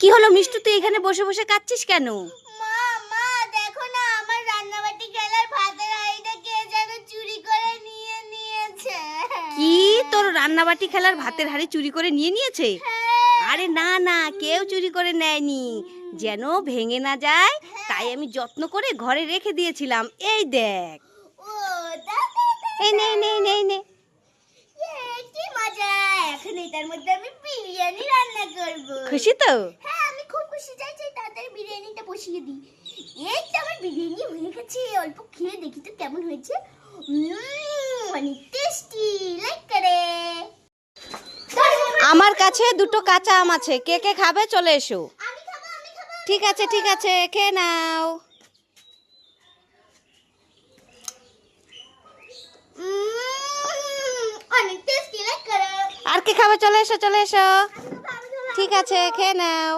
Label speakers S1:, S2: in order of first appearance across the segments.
S1: কি হলো মিষ্টু তুই এখানে বসে বসে কাচ্ছিস কেন?
S2: মা মা দেখো না আমার রান্নাবাটি খেলার ভাতের হাঁড়িটা কে যেন চুরি করে নিয়ে নিয়েছে।
S1: কি? তোর রান্নাবাটি খেলার ভাতের হাড়ি চুরি করে নিয়ে নিয়েছে? আরে না না কেউ চুরি করে নেয়নি। যেন ভেঙে না যায় তাই আমি যত্ন করে ঘরে রেখে দিয়েছিলাম। এই দেখ। এই নে নে নে নে।
S2: কি মজা। এখন এটার মধ্যে আমি বিরিয়ানি রান্না করব
S1: খুশি তো?
S2: হ্যাঁ আমি খুব খুশি। চাই চাই তাড়াতাড়ি বিরিয়ানিটা বসিয়ে দিই। এই তো আমার বিরিয়ানি হয়ে গেছে অল্প খেয়ে দেখি তো কেমন হয়েছে। অনেক টেস্টি লাইক করে।
S1: আমার কাছে দুটো কাঁচা আম আছে। কে কে খাবে চলে এসো। ঠিক আছে ঠিক আছে খেয়ে নাও।
S2: লাইক
S1: আর কে খাবে? চলে এসো চলে এসো। ঠিক আছে খেয়ে নাও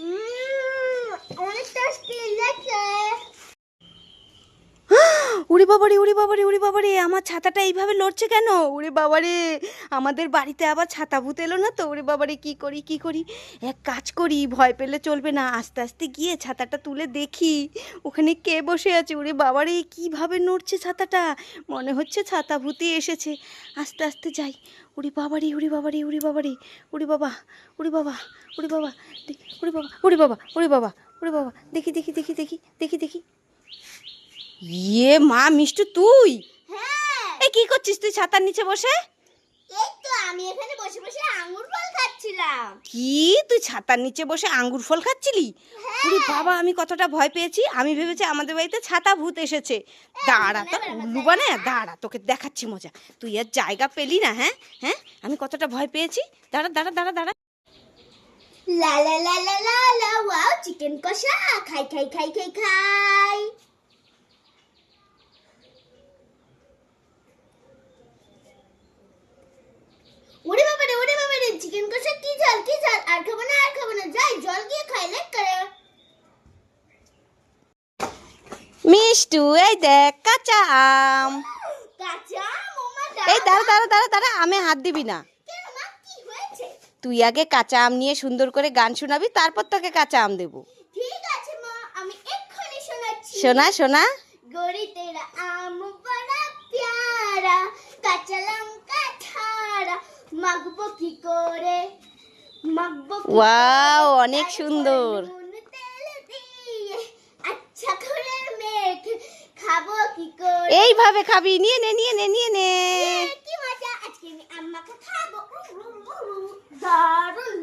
S2: উম, অনেক টেস্টি লাগছে
S1: উড়ি বাবারে উড়ি বাবারে উড়ি বাবারে, আমার ছাতাটা এইভাবে লড়ছে কেন? উড়ি বাবারে, আমাদের বাড়িতে আবার ছাতা ভূত এলো না তো? উড়ি বাবারে, কি করি কি করি? এক কাজ করি, ভয় পেলে চলবে না। আস্তে আস্তে গিয়ে ছাতাটা তুলে দেখি, ওখানে কে বসে আছে? উড়ি বাবারে, কীভাবে নড়ছে ছাতাটা? মনে হচ্ছে ছাতা ভূতি এসেছে। আস্তে আস্তে যাই। উড়ি বাবারে উড়ি বাবারে উড়ি বাবারে, উড়ি বাবা উড়ি বাবা উড়ি বাবা উড়ি বাবা উড়ি বাবা উড়ি বাবা উড়ি বাবা, দেখি দেখি দেখি দেখি দেখি দেখি। ইয়ে মা মিষ্টু তুই?
S2: হ্যাঁ।
S1: এ কি করছিস তুই ছাতার নিচে বসে?
S2: এই তো আমি এখানে বসে বসে আঙ্গুর ফল খাচ্ছিলাম।
S1: কি? তুই ছাতার নিচে বসে আঙ্গুর ফল খাচ্ছিলি? ওরে বাবা আমি কতটা ভয় পেয়েছি। আমি ভেবেছি আমাদের বাড়িতে ছাতা ভূত এসেছে। দাঁড়া তো উল্লু বানে দাঁড়া তোকে দেখাচ্ছি মজা। তুই আর জায়গা পেলি না হ্যাঁ? হ্যাঁ? আমি কতটা ভয় পেয়েছি। দাঁড়া দাঁড়া দাঁড়া দাঁড়া।
S2: লা লা লা লা লা ওয়াও চিকেন কষা খাই খাই খাই খাই খাই ওরে বাবা রে ওরে বাবা রে চিকেন কষা কি ঝাল কি ঝাল আর খাব না আর খাব না যাই জল দিয়ে খাই লাইক করে
S1: মিষ্টু এই দেখ কাঁচা আম। এই দাঁড়া দাঁড়া দাঁড়া দাঁড়া আমে হাত দিবি না। তুই আগে কাঁচা আম নিয়ে সুন্দর করে গান শোনাবি তারপর তোকে কাঁচা আম দেবো। শোনা শোনা। ওয়াও অনেক সুন্দর।
S2: করে
S1: এইভাবে খাবি। নিয়ে নে নিয়ে নে নিয়ে নে।
S2: কি মজা? আজকে আমি আম্মাকে খাব। দারুণ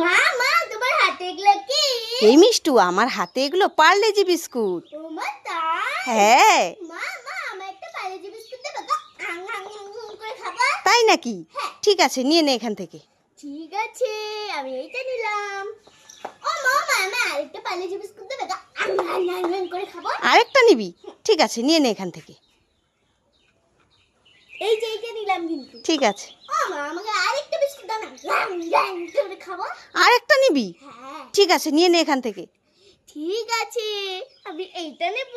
S2: মা মা তোমার হাতে এগুলো কি?
S1: এই মিষ্টু আমার হাতে এগুলো পার্লেজি বিস্কুট।
S2: ও মা তাই?
S1: হ্যাঁ।
S2: মা মা আমার একটা পার্লেজি বিস্কুট দেবে গো আং আং আং আং করে খাবা।
S1: তাই নাকি?
S2: হ্যাঁ।
S1: ঠিক আছে নিয়ে নে এখান থেকে।
S2: ঠিক আছে আমি এইটা নিলাম। ও মা মা আমি আরেকটা পার্লেজি বিস্কুট দেবে গো আং
S1: আরেকটা নিবি ঠিক আছে নিয়ে নে এখান থেকে ঠিক আছে
S2: আরেকটা
S1: আরেকটা নিবি
S2: হ্যাঁ
S1: ঠিক আছে নিয়ে নে এখান থেকে
S2: ঠিক আছে আমি এইটা নেব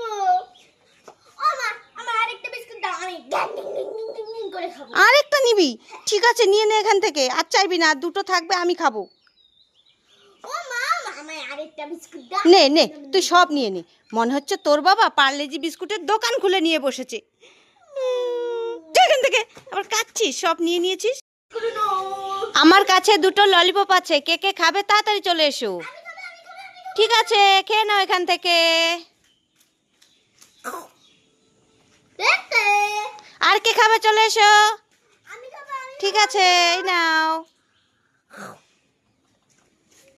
S2: আরেকটা
S1: নিবি ঠিক আছে নিয়ে নে এখান থেকে আর চাইবি না দুটো থাকবে আমি খাব
S2: ও মা
S1: নে নে তুই সব নিয়ে নে। মনে হচ্ছে তোর বাবা পার্লেজি বিস্কুটের দোকান খুলে নিয়ে বসেছে। এখান থেকে আবার কাচ্ছিস? সব নিয়ে নিয়েছিস? আমার কাছে দুটো ললিপপ আছে। কে কে খাবে তাড়াতাড়ি চলে এসো। ঠিক আছে খেয়ে নাও এখান থেকে। আর কে খাবে চলে এসো। ঠিক আছে নাও।